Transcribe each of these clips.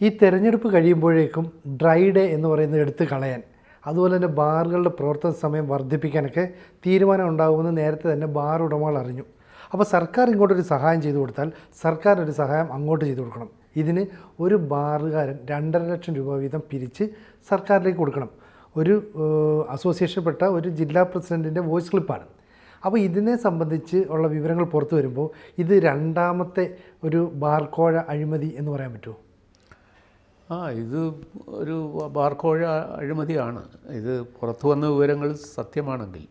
ഈ തെരഞ്ഞെടുപ്പ് കഴിയുമ്പോഴേക്കും ഡ്രൈ ഡേ എന്ന് പറയുന്നത് എടുത്ത് കളയാൻ അതുപോലെ തന്നെ ബാറുകളുടെ പ്രവർത്തന സമയം വർദ്ധിപ്പിക്കാനൊക്കെ തീരുമാനം ഉണ്ടാകുമെന്ന് നേരത്തെ തന്നെ ബാർ ഉടമകൾ അറിഞ്ഞു. അപ്പോൾ സർക്കാർ ഇങ്ങോട്ടൊരു സഹായം ചെയ്തു കൊടുത്താൽ സർക്കാർ ഒരു സഹായം അങ്ങോട്ട് ചെയ്തു കൊടുക്കണം. ഇതിന് ഒരു ബാറുകാരൻ രണ്ടര ലക്ഷം രൂപ വീതം പിരിച്ച് സർക്കാരിലേക്ക് കൊടുക്കണം. ഒരു അസോസിയേഷൻപ്പെട്ട ഒരു ജില്ലാ പ്രസിഡന്റിന്റെ വോയിസ് ക്ലിപ്പാണ്. അപ്പോൾ ഇതിനെ സംബന്ധിച്ച് ഉള്ള വിവരങ്ങൾ പുറത്തു വരുമ്പോൾ ഇത് രണ്ടാമത്തെ ഒരു ബാർക്കോഴ അഴിമതി എന്ന് പറയാൻ പറ്റുമോ? ആ ഇത് ഒരു ബാർക്കോഴ അഴിമതിയാണ്. ഇത് പുറത്തു വന്ന വിവരങ്ങൾ സത്യമാണെങ്കിൽ.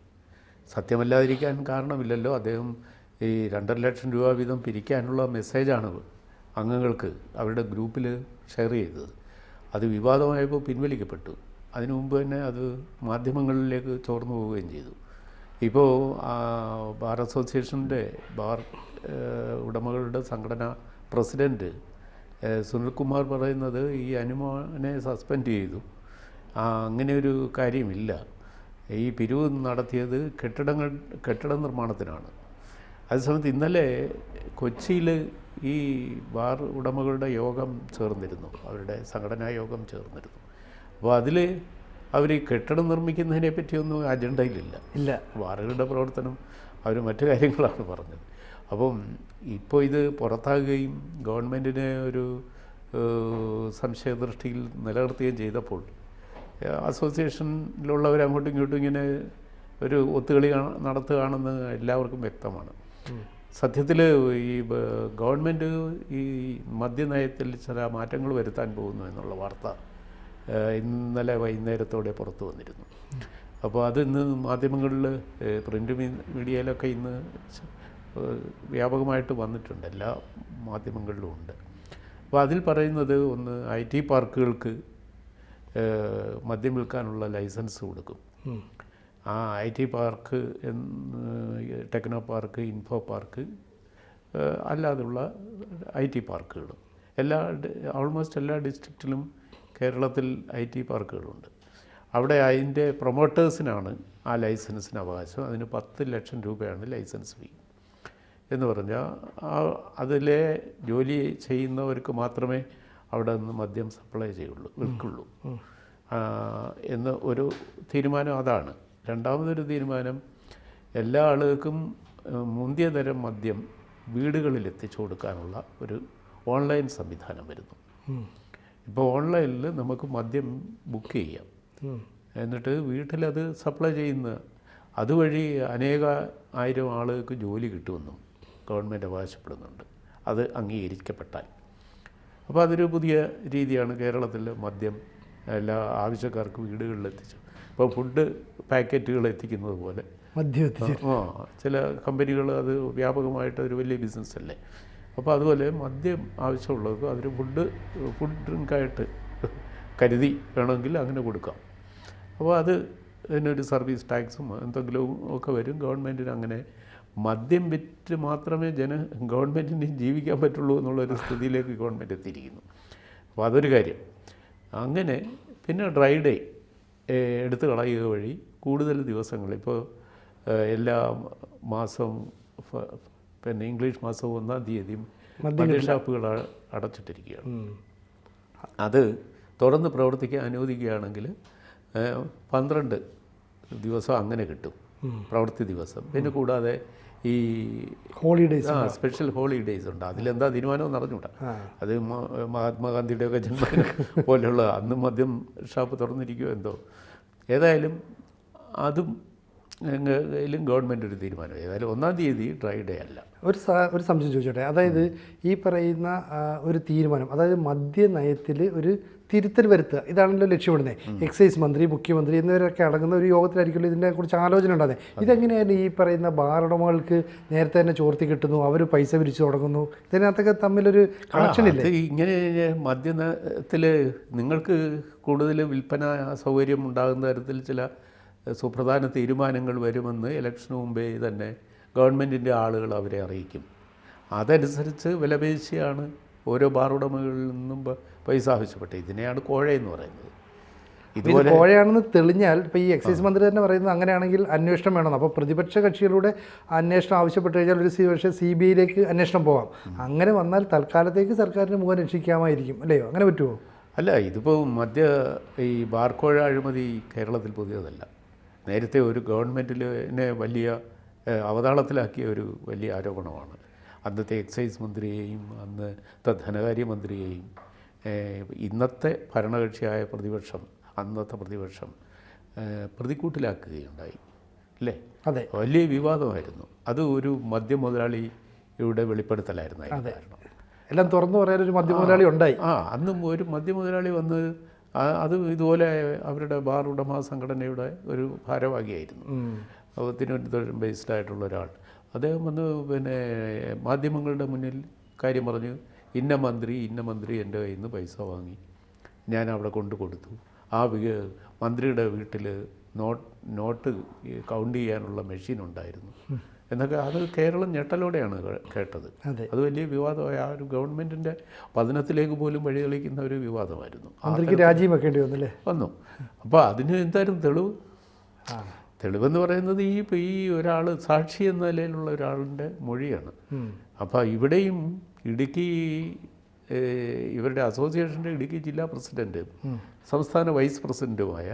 സത്യമല്ലാതിരിക്കാൻ കാരണമില്ലല്ലോ. അദ്ദേഹം ഈ രണ്ടര ലക്ഷം രൂപ വീതം പിരിക്കാനുള്ള മെസ്സേജാണ് അംഗങ്ങൾക്ക് അവരുടെ ഗ്രൂപ്പിൽ ഷെയർ ചെയ്തത്. അത് വിവാദമായപ്പോൾ പിൻവലിക്കപ്പെട്ടു. അതിനു മുമ്പ് തന്നെ അത് മാധ്യമങ്ങളിലേക്ക് ചോർന്നു പോവുകയും ചെയ്തു. ഇപ്പോൾ ബാർ അസോസിയേഷന്റെ ബാർ ഉടമകളുടെ സംഘടന പ്രസിഡന്റ് സുനിൽകുമാർ പറയുന്നത് ഈ അനുമോനെ സസ്പെൻഡ് ചെയ്തു. അങ്ങനെ ഒരു കാര്യമില്ല. ഈ പിരിവ് നടത്തിയത് കെട്ടിടങ്ങൾ കെട്ടിട നിർമ്മാണത്തിനാണ്. അതേസമയത്ത് ഇന്നലെ കൊച്ചിയിൽ ഈ ബാർ ഉടമകളുടെ യോഗം ചേർന്നിരുന്നു. അവരുടെ സംഘടനാ യോഗം ചേർന്നിരുന്നു. അപ്പോൾ അതിൽ അവർ ഈ കെട്ടിടം നിർമ്മിക്കുന്നതിനെ പറ്റിയൊന്നും അജണ്ടയിലില്ല. ഇല്ല. ബാറുകളുടെ പ്രവർത്തനം അവർ മറ്റു കാര്യങ്ങളാണ് പറഞ്ഞത്. അപ്പം ഇപ്പോൾ ഇത് പുറത്താകുകയും ഗവൺമെന്റിനെ ഒരു സംശയദൃഷ്ടിയിൽ നിലനിർത്തുകയും ചെയ്തപ്പോൾ അസോസിയേഷനിലുള്ളവർ അങ്ങോട്ടും ഇങ്ങോട്ടും ഇങ്ങനെ ഒരു ഒത്തുകളി നടത്തുകയാണെന്ന് എല്ലാവർക്കും വ്യക്തമാണ്. സത്യത്തിൽ ഈ ഗവൺമെന്റ് ഈ മദ്യനയത്തിൽ ചില മാറ്റങ്ങൾ വരുത്താൻ പോകുന്നു എന്നുള്ള വാർത്ത ഇന്നലെ വൈകുന്നേരത്തോടെ പുറത്തു വന്നിരുന്നു. അപ്പോൾ അത് ഇന്ന് മാധ്യമങ്ങളിൽ പ്രിന്റ് മീഡിയയിലൊക്കെ ഇന്ന് വ്യാപകമായിട്ട് വന്നിട്ടുണ്ട്. എല്ലാ മാധ്യമങ്ങളിലും ഉണ്ട്. അപ്പോൾ അതിൽ പറയുന്നത് ഒന്ന് ഐ ടി പാർക്കുകൾക്ക് മദ്യം വിൽക്കാനുള്ള ലൈസൻസ് കൊടുക്കും. ആ I T park techno park info park അല്ലാതെയുള്ള അല്ലാതുള്ള ഐ ടി പാർക്കുകളും. എല്ലാ ഓൾമോസ്റ്റ് എല്ലാ ഡിസ്ട്രിക്റ്റിലും കേരളത്തിൽ ഐ ടി പാർക്കുകളുണ്ട്. അവിടെ അതിന്റെ പ്രൊമോട്ടേഴ്സിനാണ് ആ ലൈസൻസിന് അവകാശം. അതിന് പത്ത് ലക്ഷം രൂപയാണ് ലൈസൻസ് ഫീ. എന്ന് പറഞ്ഞാൽ ആ അതിലെ ജോലി ചെയ്യുന്നവർക്ക് മാത്രമേ അവിടെ നിന്ന് മദ്യം സപ്ലൈ ചെയ്യുള്ളൂ വിൽക്കുള്ളൂ. എന്ന് ഒരു തീരുമാനം അതാണ്. രണ്ടാമതൊരു തീരുമാനം എല്ലാ ആളുകൾക്കും മുന്തിയ തരം മദ്യം വീടുകളിൽ എത്തിച്ചു കൊടുക്കാനുള്ള ഒരു ഓൺലൈൻ സംവിധാനം വരുന്നു. ഇപ്പോൾ ഓൺലൈനിൽ നമുക്ക് മദ്യം ബുക്ക് ചെയ്യാം. എന്നിട്ട് വീട്ടിലത് സപ്ലൈ ചെയ്യുന്ന അതുവഴി അനേക ആയിരം ആളുകൾക്ക് ജോലി കിട്ടുമെന്നും ഗവൺമെന്റ് അവകാശപ്പെടുന്നുണ്ട്. അത് അംഗീകരിക്കപ്പെട്ടാൽ. അപ്പോൾ അതൊരു പുതിയ രീതിയാണ് കേരളത്തിൽ മദ്യം എല്ലാ ആവശ്യക്കാർക്ക് വീടുകളിൽ എത്തിച്ചു. ഇപ്പോൾ ഫുഡ് പാക്കറ്റുകൾ എത്തിക്കുന്നത് പോലെ. മദ്യം ആ ചില കമ്പനികൾ അത് വ്യാപകമായിട്ട് ഒരു വലിയ ബിസിനസ് അല്ലേ? അപ്പോൾ അതുപോലെ മദ്യം ആവശ്യമുള്ളവർക്ക് അതൊരു ഫുഡ് ഫുഡ് ഡ്രിങ്കായിട്ട് കരുതി വേണമെങ്കിൽ അങ്ങനെ കൊടുക്കാം. അപ്പോൾ അത് അതിനൊരു സർവീസ് ടാക്സും എന്തെങ്കിലും ഒക്കെ വരും. ഗവൺമെന്റിന് അങ്ങനെ മദ്യം വിറ്റ് മാത്രമേ ജന ഗവൺമെന്റിന് ജീവിക്കാൻ പറ്റുള്ളൂ എന്നുള്ളൊരു സ്ഥിതിയിലേക്ക് ഗവൺമെന്റ് എത്തിയിരിക്കുന്നു. അപ്പോൾ അതൊരു കാര്യം. അങ്ങനെ പിന്നെ ഡ്രൈ ഡേ എടുത്തു കളയുക വഴി കൂടുതൽ ദിവസങ്ങൾ ഇപ്പോൾ എല്ലാ മാസവും പിന്നെ ഇംഗ്ലീഷ് മാസം ഒന്നാം തീയതിയും മദ്യ ഷാപ്പുകൾ അടച്ചിട്ടിരിക്കുകയാണ്. അത് തുടർന്ന് പ്രവർത്തിക്കാൻ അനുവദിക്കുകയാണെങ്കിൽ പന്ത്രണ്ട് ദിവസം അങ്ങനെ കിട്ടും. പ്രവൃത്തി ദിവസം. പിന്നെ കൂടാതെ ഈ ഹോളിഡേയ്സ് ആ സ്പെഷ്യൽ ഹോളിഡേയ്സ് ഉണ്ട്. അതിലെന്താ തീരുമാനമെന്ന് അറിഞ്ഞൂടാ. അത് മഹാത്മാഗാന്ധിയുടെയൊക്കെ മഹാത്മാഗാന്ധിയുടെ ജന്മദിനം പോലെയുള്ള അന്ന് മദ്യം ഷാപ്പ് തുറന്നിരിക്കുമോ എന്തോ. ഏതായാലും അതും ഗവൺമെന്റ് ഒരു തീരുമാനം ഏതായാലും ഒന്നാം തീയതി ഡ്രൈ ഡേ അല്ല. ഒരു ഒരു സംശയം ചോദിച്ചോട്ടെ? അതായത് ഈ പറയുന്ന ഒരു തീരുമാനം അതായത് മദ്യനയത്തിൽ ഒരു തിരുത്തൽ വരുത്തുക ഇതാണല്ലോ ലക്ഷ്യമിടുന്നത് എക്സൈസ് മന്ത്രി മുഖ്യമന്ത്രി എന്നിവരൊക്കെ അടങ്ങുന്ന ഒരു യോഗത്തിലായിരിക്കുമല്ലോ ഇതിനെ കുറിച്ച് ആലോചന ഉണ്ടാകുന്നത് ഇതെങ്ങനെയാണ് ഈ പറയുന്ന ബാറുടമകൾക്ക് നേരത്തെ തന്നെ ചോർത്തി കിട്ടുന്നു അവർ പൈസ പിരിച്ചു തുടങ്ങുന്നു? ഇതിനകത്തൊക്കെ തമ്മിലൊരു കണക്ഷൻ ഇല്ല? ഇങ്ങനെ മദ്യത്തിൽ നിങ്ങൾക്ക് കൂടുതൽ വിൽപ്പന സൗകര്യം ഉണ്ടാകുന്ന തരത്തിൽ ചില സുപ്രധാന തീരുമാനങ്ങൾ വരുമെന്ന് ഇലക്ഷന് മുമ്പേ തന്നെ ഗവൺമെന്റിന്റെ ആളുകൾ അവരെ അറിയിക്കും. അതനുസരിച്ച് വിലപേശിയാണ് ഓരോ ബാറുടമകളിൽ നിന്നും പൈസ ആവശ്യപ്പെട്ടത്. ഇതിനെയാണ് കോഴ എന്ന് പറയുന്നത്. ഇതുപോലെ കോഴയാണെന്ന് തെളിഞ്ഞാൽ ഇപ്പോൾ ഈ എക്സൈസ് മന്ത്രി തന്നെ പറയുന്നത് അങ്ങനെയാണെങ്കിൽ അന്വേഷണം വേണം. അപ്പോൾ പ്രതിപക്ഷ കക്ഷികളുടെ അന്വേഷണം ആവശ്യപ്പെട്ട് കഴിഞ്ഞാൽ ഒരു പക്ഷേ സി ബി ഐയിലേക്ക് അന്വേഷണം പോകാം അങ്ങനെ വന്നാൽ തൽക്കാലത്തേക്ക് സർക്കാരിന് മുഖം രക്ഷിക്കാമായിരിക്കും. അല്ലയോ അങ്ങനെ പറ്റുമോ അല്ല ഇതിപ്പോൾ മധ്യ ഈ ബാർക്കോഴ അഴിമതി കേരളത്തിൽ പുതിയതല്ല. നേരത്തെ ഒരു ഗവൺമെന്റിനെ വലിയ അവതാളത്തിലാക്കിയ ഒരു വലിയ ആരോപണമാണ്. അന്നത്തെ എക്സൈസ് മന്ത്രിയെയും അന്നത്തെ ധനകാര്യമന്ത്രിയെയും ഇന്നത്തെ ഭരണകക്ഷിയായ പ്രതിപക്ഷം അന്നത്തെ പ്രതിപക്ഷം പ്രതിക്കൂട്ടിലാക്കുകയുണ്ടായി. അല്ലേ? അതെ. വലിയ വിവാദമായിരുന്നു. അത് ഒരു മദ്യ മുതലാളിയുടെ വെളിപ്പെടുത്തലായിരുന്നു കാരണം. എല്ലാം തുറന്നു പറയാൻ ഒരു മദ്യമുതലാളി ഉണ്ടായി. ആ അന്നും ഒരു മദ്യ മുതലാളി വന്ന് അത് ഇതുപോലെ അവരുടെ ബാർ ഉടമ സംഘടനയുടെ ഒരു ഭാരവാഹിയായിരുന്നു. തിരുവനന്തപുരം ബേസ്ഡ് ആയിട്ടുള്ള ഒരാൾ. അദ്ദേഹം വന്ന് പിന്നെ മാധ്യമങ്ങളുടെ മുന്നിൽ കാര്യം പറഞ്ഞു ഇന്ന മന്ത്രി ഇന്ന മന്ത്രി എന്റെ കയ്യിൽ നിന്ന് പൈസ വാങ്ങി. ഞാൻ അവിടെ കൊണ്ടു കൊടുത്തു. ആ മന്ത്രിയുടെ വീട്ടിൽ നോട്ട് നോട്ട് കൗണ്ട് ചെയ്യാനുള്ള മെഷീൻ ഉണ്ടായിരുന്നു. എന്നൊക്കെ അത് കേരളം ഞെട്ടലോടെയാണ് കേട്ടത്. അതെ. വലിയ വിവാദമായ. ആ ഒരു ഗവൺമെന്റിന്റെ പതനത്തിലേക്ക് പോലും വഴിതെളിക്കുന്ന ഒരു വിവാദമായിരുന്നു. മന്ത്രിക്ക് രാജിയും വെക്കേണ്ടി വന്നല്ലേ? വന്നു. അപ്പോൾ അതിന് എന്തായാലും തെളിവ്. തെളിവെന്ന് പറയുന്നത് ഈ ഇപ്പം ഈ ഒരാൾ സാക്ഷി എന്ന നിലയിലുള്ള ഒരാളിന്റെ മൊഴിയാണ്. അപ്പോൾ ഇവിടെയും ഇടുക്കി ഇവരുടെ അസോസിയേഷന്റെ ഇടുക്കി ജില്ലാ പ്രസിഡന്റ് സംസ്ഥാന വൈസ് പ്രസിഡന്റുമായ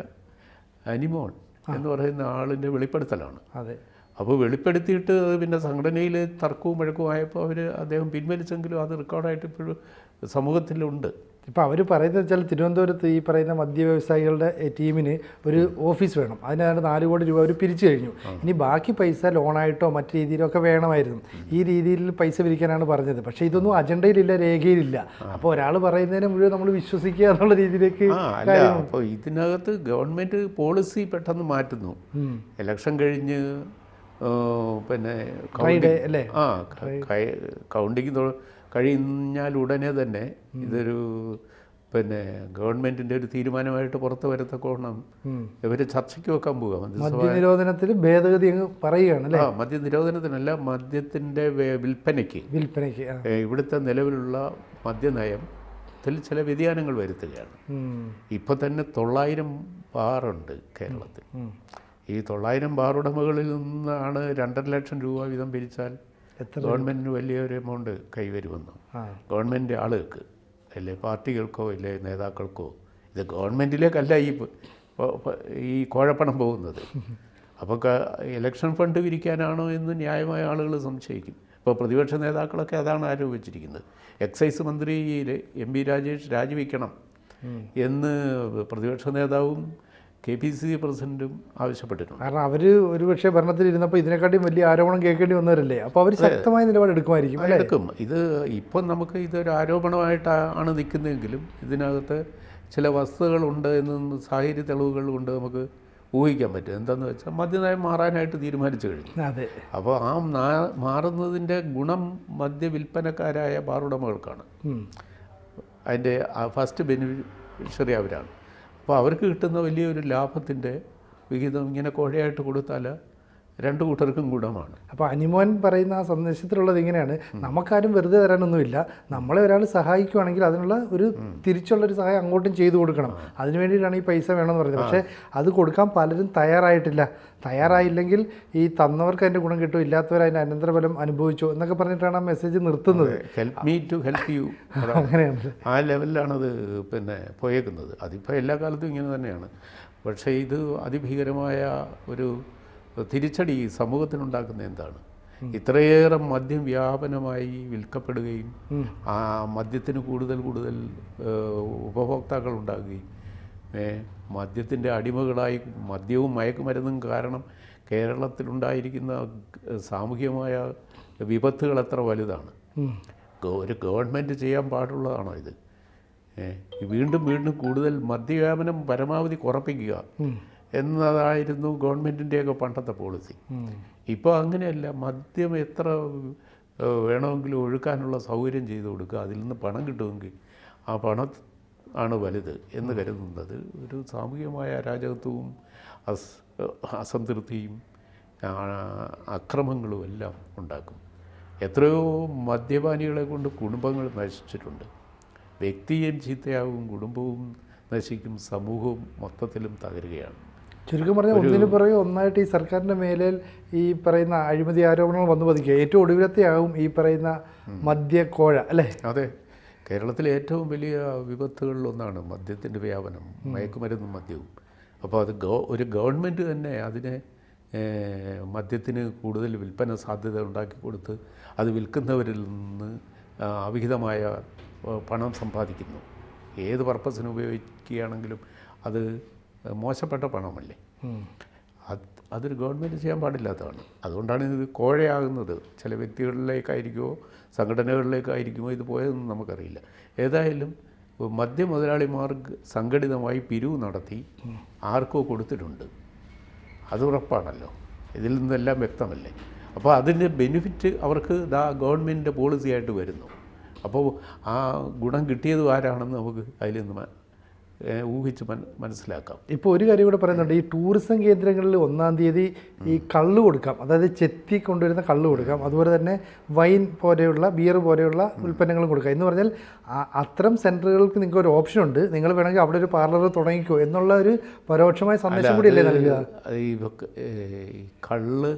അനിമോൾ എന്ന് പറയുന്ന ആളിന്റെ വെളിപ്പെടുത്തലാണ്. അതെ. അപ്പോൾ വെളിപ്പെടുത്തിയിട്ട് പിന്നെ സംഘടനയിൽ തർക്കവും വഴക്കവും ആയപ്പോൾ അവർ അദ്ദേഹം പിൻവലിച്ചെങ്കിലും അത് റെക്കോർഡായിട്ട് ഇപ്പോഴും സമൂഹത്തിലുണ്ട്. ഇപ്പോൾ അവർ പറയുന്നത് വെച്ചാൽ തിരുവനന്തപുരത്ത് ഈ പറയുന്ന മദ്യ വ്യവസായികളുടെ ടീമിന് ഒരു ഓഫീസ് വേണം. അതിനാണ് നാല് കോടി രൂപ അവർ പിരിച്ചു കഴിഞ്ഞു. ഇനി ബാക്കി പൈസ ലോണായിട്ടോ മറ്റു രീതിയിലോ ഒക്കെ വേണമായിരുന്നു. ഈ രീതിയിൽ പൈസ പിരിക്കാനാണ് പറഞ്ഞത്. പക്ഷേ ഇതൊന്നും അജണ്ടയിലില്ല രേഖയിലില്ല. അപ്പോൾ ഒരാൾ പറയുന്നതിനെ മുഴുവൻ നമ്മൾ വിശ്വസിക്കുക എന്നുള്ള രീതിയിലേക്ക് അപ്പോൾ ഇതിനകത്ത് ഗവൺമെന്റ് പോളിസി പെട്ടെന്ന് മാറ്റുന്നു. ഇലക്ഷൻ കഴിഞ്ഞ് പിന്നെ ആ കൗണ്ടിങ് കഴിഞ്ഞാൽ ഉടനെ തന്നെ ഇതൊരു പിന്നെ ഗവൺമെന്റിന്റെ ഒരു തീരുമാനമായിട്ട് പുറത്തു വരത്തക്കോണം ഇവർ ചർച്ചയ്ക്ക് വെക്കാൻ പോവുക മദ്യനിരോധനത്തിൽ ഭേദഗതി അങ്ങ് പറയുകയാണ് അല്ലേ? നിരോധനത്തിനല്ല മദ്യത്തിന്റെ വിൽപ്പനയ്ക്ക്. വിൽപ്പനയ്ക്ക് ഇവിടുത്തെ നിലവിലുള്ള മദ്യനയത്തിൽ ചില വ്യതിയാനങ്ങൾ വരുത്തുകയാണ്. ഇപ്പൊ ഇപ്പോൾ തന്നെ തൊള്ളായിരം ബാറുണ്ട് കേരളത്തിൽ. ഈ തൊള്ളായിരം ബാർ ഉടമകളിൽ നിന്നാണ് രണ്ടര ലക്ഷം രൂപ വീതം പിരിച്ചാൽ ഗവൺമെന്റിന് വലിയൊരു എമൗണ്ട് കൈവരുമെന്ന് ഗവൺമെന്റ് ആളുകൾക്ക് അല്ലെ പാർട്ടികൾക്കോ അല്ലെ നേതാക്കൾക്കോ ഇത് ഗവൺമെന്റിലേക്കല്ല ഈ ഈ കോഴപ്പണം പോകുന്നത്. അപ്പോൾ ഇലക്ഷൻ ഫണ്ട് വിരിക്കാനാണോ എന്ന് ന്യായമായ ആളുകൾ സംശയിക്കും. ഇപ്പോൾ പ്രതിപക്ഷ നേതാക്കളൊക്കെ അതാണ് ആരോപിച്ചിരിക്കുന്നത്. എക്സൈസ് മന്ത്രി എം പി രാജേഷ് രാജിവെക്കണം എന്ന് പ്രതിപക്ഷ നേതാവും കെ പി സി സി പ്രസിഡന്റും ആവശ്യപ്പെട്ടിട്ടുണ്ട്. കാരണം അവർ ഒരുപക്ഷെ ഭരണത്തിൽ ഇരുന്നപ്പോൾ ഇതിനെക്കാട്ടിയും വലിയ ആരോപണം കേൾക്കേണ്ടി വന്നവരല്ലേ? അപ്പോൾ അവർ ശക്തമായ നിലപാട് എടുക്കുമായിരിക്കും എടുക്കും. ഇത് ഇപ്പോൾ നമുക്ക് ഇതൊരു ആരോപണമായിട്ടാണ് നിൽക്കുന്നതെങ്കിലും ഇതിനകത്ത് ചില വസ്തുതകളുണ്ട് എന്ന് സാഹചര്യ തെളിവുകൾ കൊണ്ട് നമുക്ക് ഊഹിക്കാൻ പറ്റും. എന്താണെന്ന് വെച്ചാൽ മദ്യനയം മാറാനായിട്ട് തീരുമാനിച്ചു കഴിഞ്ഞു. അതെ. അപ്പോൾ ആ മാറുന്നതിന്റെ ഗുണം മദ്യ വിൽപ്പനക്കാരായ ബാറുടമകൾക്കാണ്. അതിന്റെ ഫസ്റ്റ് ബെനിഫിഷ്യറി അവരാണ്. അപ്പോൾ അവർക്ക് കിട്ടുന്ന വലിയൊരു ലാഭത്തിന്റെ വിഹിതം ഇങ്ങനെ കോഴയായിട്ട് കൊടുത്താൽ രണ്ട് കൂട്ടർക്കും കൂടമാണ് അപ്പോൾ അനിമോൻ പറയുന്ന ആ സന്ദേശത്തിലുള്ളത് ഇങ്ങനെയാണ്. നമുക്കാരും വെറുതെ തരാനൊന്നുമില്ല. നമ്മളെ ഒരാൾ സഹായിക്കുവാണെങ്കിൽ അതിനുള്ള ഒരു തിരിച്ചുള്ളൊരു സഹായം അങ്ങോട്ടും ചെയ്തു കൊടുക്കണം. അതിന് വേണ്ടിയിട്ടാണ് ഈ പൈസ വേണമെന്ന് പറയുന്നത് പക്ഷേ അത് കൊടുക്കാൻ പലരും തയ്യാറായിട്ടില്ല. തയ്യാറായില്ലെങ്കിൽ ഈ തന്നവർക്ക് അതിന്റെ ഗുണം കിട്ടും ഇല്ലാത്തവർ അതിന്റെ അനന്തരഫലം അനുഭവിച്ചു എന്നൊക്കെ പറഞ്ഞിട്ടാണ് ആ മെസ്സേജ് നിർത്തുന്നത്. Help me to help you അങ്ങനെയാണ് ആ ലെവലിലാണത് പിന്നെ പോയേക്കുന്നത്. അതിപ്പോൾ എല്ലാ കാലത്തും ഇങ്ങനെ തന്നെയാണ്. പക്ഷേ ഇത് അതിഭീകരമായ ഒരു തിരിച്ചടി സമൂഹത്തിനുണ്ടാക്കുന്ന എന്താണ്? ഇത്രയേറെ മദ്യം വ്യാപനമായി വിൽക്കപ്പെടുകയും ആ മദ്യത്തിന് കൂടുതൽ കൂടുതൽ ഉപഭോക്താക്കൾ ഉണ്ടാകുകയും മദ്യത്തിന്റെ അടിമകളായി മദ്യവും മയക്കുമരുന്നും കാരണം കേരളത്തിലുണ്ടായിരിക്കുന്ന സാമൂഹ്യമായ സാമൂഹികമായ വിപത്തുകൾ എത്ര വലുതാണ്. ഒരു ഗവൺമെന്റ് ചെയ്യാൻ പാടുള്ളതാണോ ഇത്? വീണ്ടും വീണ്ടും കൂടുതൽ മദ്യവ്യാപനം പരമാവധി കുറപ്പിക്കുക. എന്നതായിരുന്നു ഗവൺമെന്റിന്റെയൊക്കെ പണ്ടത്തെ പോളിസി. ഇപ്പോൾ അങ്ങനെയല്ല. മദ്യം എത്ര വേണമെങ്കിലും ഒഴുക്കാനുള്ള സൗകര്യം ചെയ്തു കൊടുക്കുക. അതിൽ നിന്ന് പണം കിട്ടുമെങ്കിൽ ആ പണം ആണ് വലുത് എന്ന് കരുതുന്നത്. ഒരു സാമൂഹികമായ അരാജകത്വവും അസ് അസംതൃപ്തിയും അക്രമങ്ങളും എല്ലാം ഉണ്ടാക്കും. എത്രയോ മദ്യപാനികളെ കൊണ്ട് കുടുംബങ്ങൾ നശിച്ചിട്ടുണ്ട്. വ്യക്തിയും ചീത്തയാവും കുടുംബവും നശിക്കും സമൂഹവും മൊത്തത്തിലും തകരുകയാണ്. ചുരുക്കം പറഞ്ഞാൽ ഒന്നിനു പുറകെ ഒന്നായിട്ട് ഈ സർക്കാരിന്റെ മേലിൽ ഈ പറയുന്ന അഴിമതി ആരോപണങ്ങൾ വന്നു പതിക്കുക. ഏറ്റവും ഒടുവിലത്തെയാവും ഈ പറയുന്ന മദ്യക്കോഴ അല്ലേ? അതെ. കേരളത്തിലെ ഏറ്റവും വലിയ വിപത്തുകളിലൊന്നാണ് മദ്യത്തിന്റെ വ്യാപനം മയക്കുമരുന്നും മദ്യവും. അപ്പോൾ അത് ഗവ ഒരു ഗവൺമെന്റ് തന്നെ അതിനെ മദ്യത്തിന് കൂടുതൽ വിൽപ്പന സാധ്യത ഉണ്ടാക്കി കൊടുത്ത് അത് വിൽക്കുന്നവരിൽ നിന്ന് അവിഹിതമായ പണം സമ്പാദിക്കുന്നു. ഏത് പർപ്പസിന് ഉപയോഗിക്കുകയാണെങ്കിലും അത് മോശപ്പെട്ട പണമല്ലേ? അത് അതൊരു ഗവൺമെന്റ് ചെയ്യാൻ പാടില്ലാത്തതാണ്. അതുകൊണ്ടാണ് ഇത് കോഴയാകുന്നത്. ചില വ്യക്തികളിലേക്കായിരിക്കുമോ സംഘടനകളിലേക്കായിരിക്കുമോ ഇത് പോയതെന്ന് നമുക്കറിയില്ല. ഏതായാലും മദ്യ മുതലാളിമാർ സംഘടിതമായി പിരിവ് നടത്തി ആർക്കോ കൊടുത്തിട്ടുണ്ട്. അത് ഉറപ്പാണല്ലോ. ഇതിൽ നിന്നെല്ലാം വ്യക്തമല്ലേ? അപ്പോൾ അതിന്റെ ബെനിഫിറ്റ് അവർക്ക് ദാ ഗവൺമെന്റിന്റെ പോളിസി ആയിട്ട് വരുന്നു. അപ്പോൾ ആ ഗുണം കിട്ടിയത് ആരാണെന്ന് നമുക്ക് അതിൽ നിന്ന് ഊഹിച്ച് മന മനസ്സിലാക്കാം. ഇപ്പോൾ ഒരു കാര്യം കൂടെ പറയുന്നുണ്ട്. ഈ ടൂറിസം കേന്ദ്രങ്ങളിൽ ഒന്നാം തീയതി ഈ കള്ള് കൊടുക്കാം. അതായത് ചെത്തി കൊണ്ടുവരുന്ന കള്ള് കൊടുക്കാം. അതുപോലെ തന്നെ വൈൻ പോലെയുള്ള ബിയർ പോലെയുള്ള ഉൽപ്പന്നങ്ങളും കൊടുക്കാം. എന്ന് പറഞ്ഞാൽ അത്തരം സെന്ററുകൾക്ക് നിങ്ങൾക്ക് ഒരു ഓപ്ഷൻ ഉണ്ട്. നിങ്ങൾ വേണമെങ്കിൽ അവിടെ ഒരു പാർലർ തുടങ്ങിക്കോ എന്നുള്ള ഒരു പരോക്ഷമായ സന്ദേശം കൂടി അല്ലേ നൽകുക? ഈ കള്ള്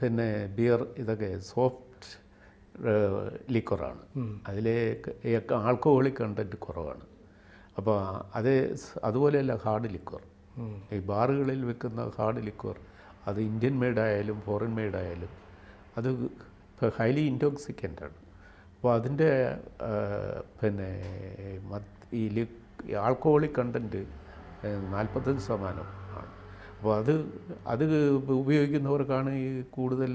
പിന്നെ ബിയർ ഇതൊക്കെ സോഫ്റ്റ് ലിക്വറാണ്. അതിലെ ആൽക്കഹോളിക് കണ്ടന്റ് കുറവാണ്. അപ്പോൾ അത് അതുപോലെയല്ല ഹാർഡ് ലിക്വർ. ഈ ബാറുകളിൽ വെക്കുന്ന ഹാർഡ് ലിക്വർ അത് ഇന്ത്യൻ മെയ്ഡ് ആയാലും ഫോറിൻ മെയ്ഡ് ആയാലും അത് ഹൈലി ഇൻടോക്സിക്കന്റ് ആണ്. അപ്പോൾ അതിന്റെ പിന്നെ ഈ ലി ആൽക്കഹോളിക് കണ്ടന്റ് നാൽപ്പത്തഞ്ച് ശതമാനം ആണ്. അപ്പോൾ അത് അത് ഉപയോഗിക്കുന്നവർക്കാണ് ഈ കൂടുതൽ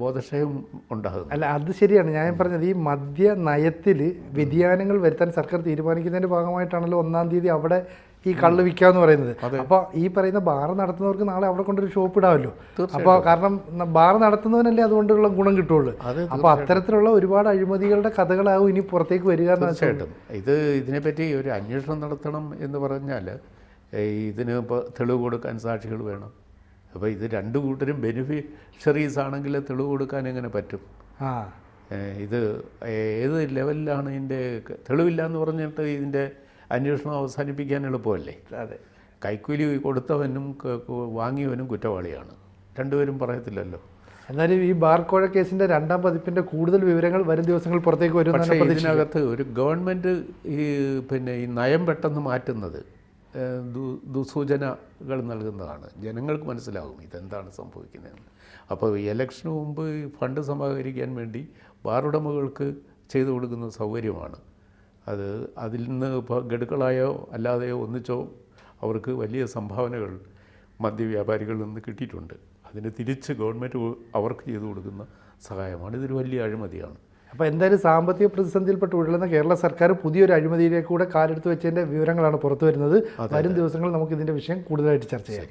ബോധക്ഷയം ഉണ്ടാകും അല്ല അത് ശരിയാണ്. ഞാൻ പറഞ്ഞത് ഈ മദ്യ നയത്തിൽ വ്യതിയാനങ്ങൾ വരുത്താൻ സർക്കാർ തീരുമാനിക്കുന്നതിന്റെ ഭാഗമായിട്ടാണല്ലോ ഒന്നാം തീയതി അവിടെ ഈ കള്ള് വിൽക്കാന്ന് പറയുന്നത്. അപ്പോൾ ഈ പറയുന്ന ബാർ നടത്തുന്നവർക്ക് നാളെ അവിടെ കൊണ്ടൊരു ഷോപ്പ് ഇടാമല്ലോ. അപ്പോൾ കാരണം ബാർ നടത്തുന്നവനല്ലേ അതുകൊണ്ടുള്ള ഗുണം കിട്ടുള്ളൂ. അത് അപ്പോൾ അത്തരത്തിലുള്ള ഒരുപാട് അഴിമതികളുടെ കഥകളാവും ഇനി പുറത്തേക്ക് വരിക തീർച്ചയായിട്ടും. ഇത് ഇതിനെപ്പറ്റി ഒരു അന്വേഷണം നടത്തണം എന്ന് പറഞ്ഞാൽ ഇതിന് ഇപ്പോൾ തെളിവ് കൊടുക്കാൻ സാക്ഷികൾ വേണം. അപ്പോൾ ഇത് രണ്ട് കൂട്ടരും ബെനിഫിഷ്യറീസ് ആണെങ്കിൽ തെളിവ് കൊടുക്കാൻ എങ്ങനെ പറ്റും? ആ. ഇത് ഏത് ലെവലിലാണ് ഇതിന്റെ തെളിവില്ല എന്ന് പറഞ്ഞിട്ട് ഇതിന്റെ അന്വേഷണം അവസാനിപ്പിക്കാൻ എളുപ്പമല്ലേ? അതെ. കൈക്കൂലി കൊടുത്തവനും വാങ്ങിയവനും കുറ്റവാളിയാണ്. രണ്ടുപേരും പറയത്തില്ലല്ലോ. എന്നാലും ഈ ബാർ കോഴ കേസിന്റെ രണ്ടാം പതിപ്പിന്റെ കൂടുതൽ വിവരങ്ങൾ വരും ദിവസങ്ങൾ പുറത്തേക്ക് വരും പക്ഷേ ഇതിനകത്ത് ഒരു ഗവൺമെന്റ് ഈ പിന്നെ ഈ നയം പെട്ടെന്ന് മാറ്റുന്നത്. ദുസൂചനകൾ നൽകുന്നതാണ്. ജനങ്ങൾക്ക് മനസ്സിലാകും ഇതെന്താണ് സംഭവിക്കുന്നതെന്ന്. അപ്പോൾ ഇലക്ഷന് മുമ്പ് ഫണ്ട് സമാഹരിക്കാൻ വേണ്ടി ബാറുടമകൾക്ക് ചെയ്തു കൊടുക്കുന്ന സൗകര്യമാണ്. അത് അതിൽ നിന്ന് ഗഡുക്കളായോ അല്ലാതെയോ ഒന്നിച്ചോ അവർക്ക് വലിയ സംഭാവനകൾ മദ്യവ്യാപാരികളിൽ നിന്ന് കിട്ടിയിട്ടുണ്ട്. അതിന് തിരിച്ച് ഗവൺമെന്റ് അവർക്ക് ചെയ്തു കൊടുക്കുന്ന സഹായമാണ്. ഇതൊരു വലിയ അഴിമതിയാണ്. അപ്പോൾ എന്തായാലും സാമ്പത്തിക പ്രതിസന്ധിയിൽപ്പെട്ട് ഉഴലുന്ന കേരള സർക്കാർ പുതിയൊരു അഴിമതിയിലേക്ക് കൂടെ കാലെടുത്ത് വെച്ചതിന്റെ വിവരങ്ങളാണ് പുറത്തു വരുന്നത്. വരും ദിവസങ്ങളിൽ നമുക്ക് ഇതിന്റെ വിഷയം കൂടുതലായിട്ട് ചർച്ച ചെയ്യാം.